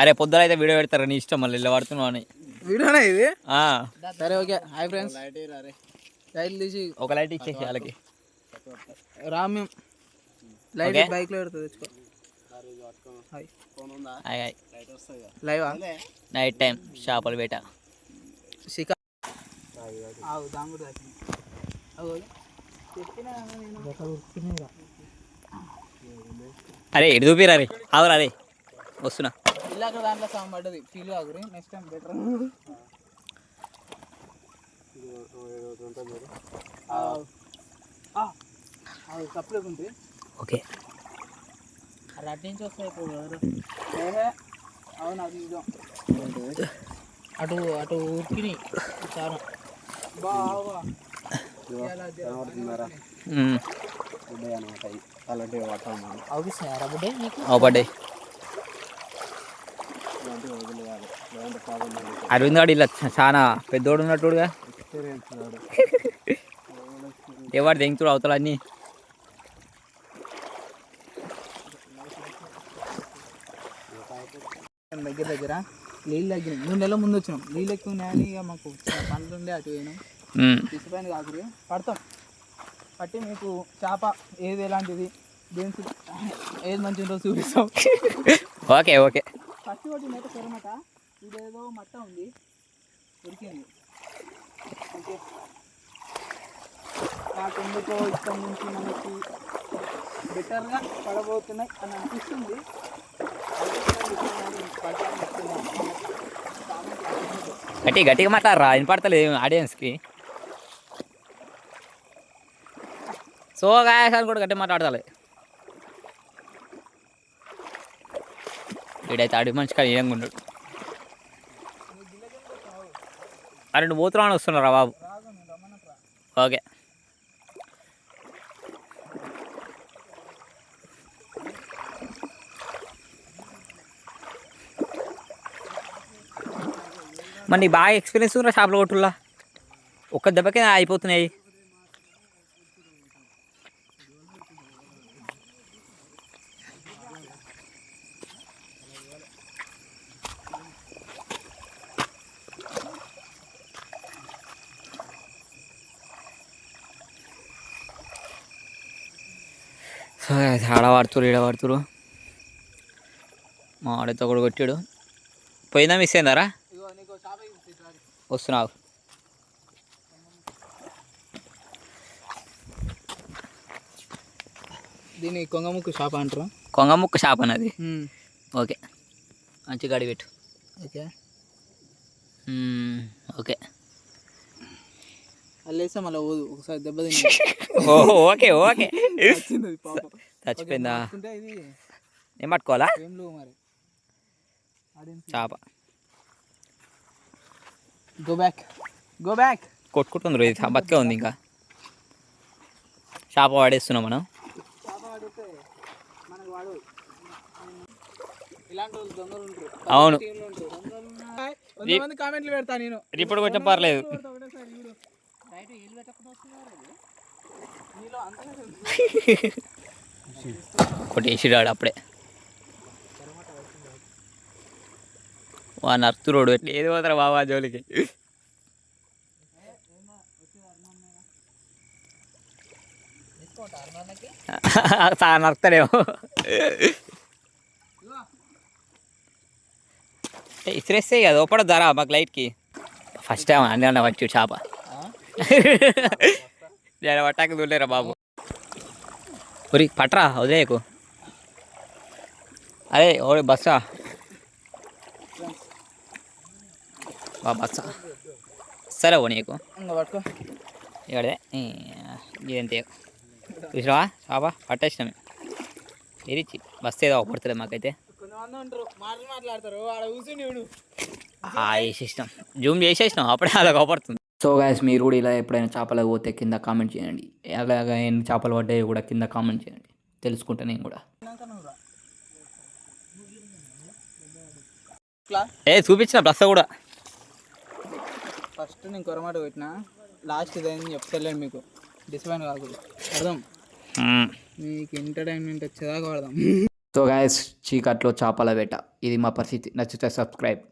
అరే పొద్దున అయితే వీడియో పెడతారు? నీ ఇష్టం మళ్ళీ ఇలా పడుతున్నావు అని. వీడియోనే ఇది? ఆ, సరే ఓకే. హాయ్ ఫ్రెండ్స్ లైట్ తీసి ఒక లైట్ ఇచ్చేసి వాళ్ళకి. రా మేము లైట్ ఓకే. బైక్లో పెడుతుంది తెచ్చుకో. Hi. Hi hi. లైవా? Night time చేపల వేట కదా నేను. అరే ఎటు చూపిరా రే? ఆవురా రే. వస్తున్నా. ఇల్లు అక్కడ దాంట్లో సాంగ్ పడ్డది. ఫీల్ ఆగురి నెక్స్ట్ టైం బెటర్ సప్లై ఉంది ఓకే. అటు నుంచి వస్తాయి అవును అది ఇదో. అటు అటు ఉరికిని చాలా బాగా. అవుపిస్తున్నారా బుడ్డే నీకు? పడ్డాయి అరవింద్ ఇలా చాలా పెద్దోడు ఉన్నట్టుగా ఎవరు దెంగుతుడు అవతల అన్ని? దగ్గర దగ్గర నీళ్ళు తగ్గినాయి. మూడు నెలల ముందు వచ్చినాం. నీళ్ళు ఎక్కువ ఉన్నాయని ఇక మాకు పనులు ఉండే అటు పోయినాం. కాకురి పడతాం. పట్టి మీకు చేప ఏది ఎలాంటిది? దేనికి? ఏది మంచి చూపిస్తాం. Okay okay. ఫస్ట్ ఒకటి కొరమట ఇదేదో మట్ట ఉంది. దొరికింది ఓకే. నాకు ఎందుకో నుంచి మనకి బెటర్గా పడబోతున్నాయి అని అనిపిస్తుంది. గట్టి గట్టిగా మాట్లాడరా? వినపడతలేదు ఆడియన్స్కి. సో గాయస్ అని కూడా గట్టి మాట్లాడతాలి. వీడైతే అడిగి మనిషి కానీ ఏం ఉన్నాడు. అరే నువ్వు పోతున్నావు వస్తున్నారా బాబు? ఓకే. మరి నీకు బాగా ఎక్స్పీరియన్స్ ఉందా షాప్లో కొట్టుల్లా. ఒక్క దెబ్బకే అయిపోతున్నాయి సో ఆడ వాడుతురు ఈడ వాడుతురు మా ఆడతో కూడా కొట్టాడు. పోయిందా మిస్ అయిందారా? వస్తున్నావు దీన్ని కొంగముక్కు చేప అంటారు? కొంగ ముక్క షాప్ అన్నది. ఓకే. మంచి గడి పెట్టు. ఓకే. ఓకే. అల్లేస్తే మళ్ళీ పోదు ఒకసారి దెబ్బ ఓకే ఓకే. చచ్చిపోయిందా? ఏం పట్టుకోవాలా? ఏం లేవు మరి. చేప. గో బ్యాక్ గో బ్యాక్ కొట్టుకుంటుంది ఇది బతికే ఉంది ఇంకా. చేప వాడేస్తున్నాం మనం. అవును. కామెంట్లు పెడతా నేను. ఇప్పుడు కొంచెం పర్లేదు. కొడతా పెట్టకుండా వస్తున్నారు నీలో ఒకటి అప్పుడే. వా నర్తు ఎట్లా ఏది పోతారా బాబా జోలికి? సా నరుకుతాడేమో ఇసిరేస్తే కదా ఒప్పడ ధర మాకు లైట్కి. ఫస్ట్ టైం అన్నీ వచ్చి చేప. నేను పట్టాక దూలేరా బాబు? ఒరి పట్రా వదిలేయకు. అరే ఓడి బస్సా? బా బస్సా. సరే ఓ నీకు. ఇక్కడే ఇదేంత చూసినావా? చాపా పట్టేసినాం. ఇది బస్ ఏదో పడుతుంది మాకైతే. వేసేసినాం. జూమ్ చేసేసినాం అప్పుడే అలా కోపడుతుంది సో గాయస్ మీరు కూడా ఇలా ఎప్పుడైనా చేపలకు పోతే కింద కామెంట్ చేయండి. అలాగా ఎన్ని చేపలు పడ్డాయో కూడా కింద కామెంట్ చేయండి. తెలుసుకుంటా నేను కూడా. ఏ చూపించిన బస్స కూడా. ఫస్ట్ నేను కొరమాట పెట్టిన లాస్ట్ ఇదైంది చెప్తలేను మీకు. డిసప్పాయింట్ కాకూడదు. అర్థం. మీకు ఎంటర్టైన్మెంట్ వచ్చేదాకా వాడదాం. సో గాయస్ చీకట్లో చేపల వేట. ఇది మా పరిస్థితి. నచ్చితే సబ్స్క్రైబ్